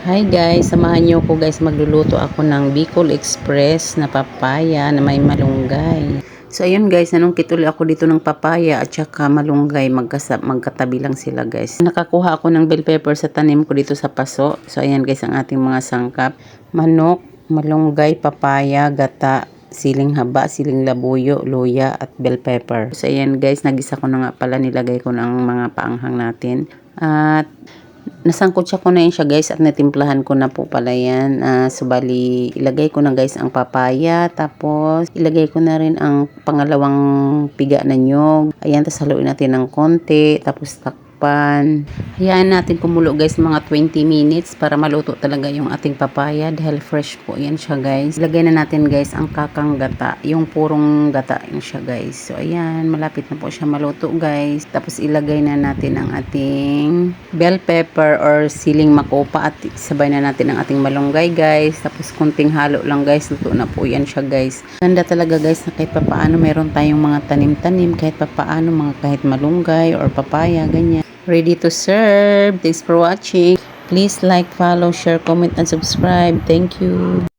Hi guys, samahan niyo ko guys magluluto ako ng Bicol Express na papaya na may malunggay. So ayun guys, nanungkit ulit ako dito ng papaya at saka malunggay, magkasa, magkatabi lang sila guys. Nakakuha ako ng bell pepper sa tanim ko dito sa paso. So ayan guys ang ating mga sangkap. Manok, malunggay, papaya, gata, siling haba, siling labuyo, luya at bell pepper. So ayan guys, nagisa ko na nga pala nilagay ko ng mga paanghang natin. At nasangkot siya ko na yun siya guys at natimplahan ko na po pala yan. Ah, so bali, ilagay ko na guys ang papaya tapos ilagay ko na rin ang pangalawang piga na nyog. Ayan, tapos haluin natin ng konti tapos takpan. Hayaan natin kumulo guys mga 20 minutes para maluto talaga yung ating papaya dahil fresh po yan siya guys. Ilagay na natin guys ang kakang gata, yung purong gata yun siya guys. So ayan, malapit na po siya maluto guys. Tapos ilagay na natin ang ating bell pepper or siling makopa at sabay na natin ang ating malunggay guys. Tapos kunting halo lang guys, luto na po yan siya guys. Ganda talaga guys na kahit papaano meron tayong mga tanim-tanim, kahit papaano mga kahit malunggay or papaya, ganyan. Ready to serve. Thanks for watching. Please like, follow, share, comment, and subscribe. Thank you.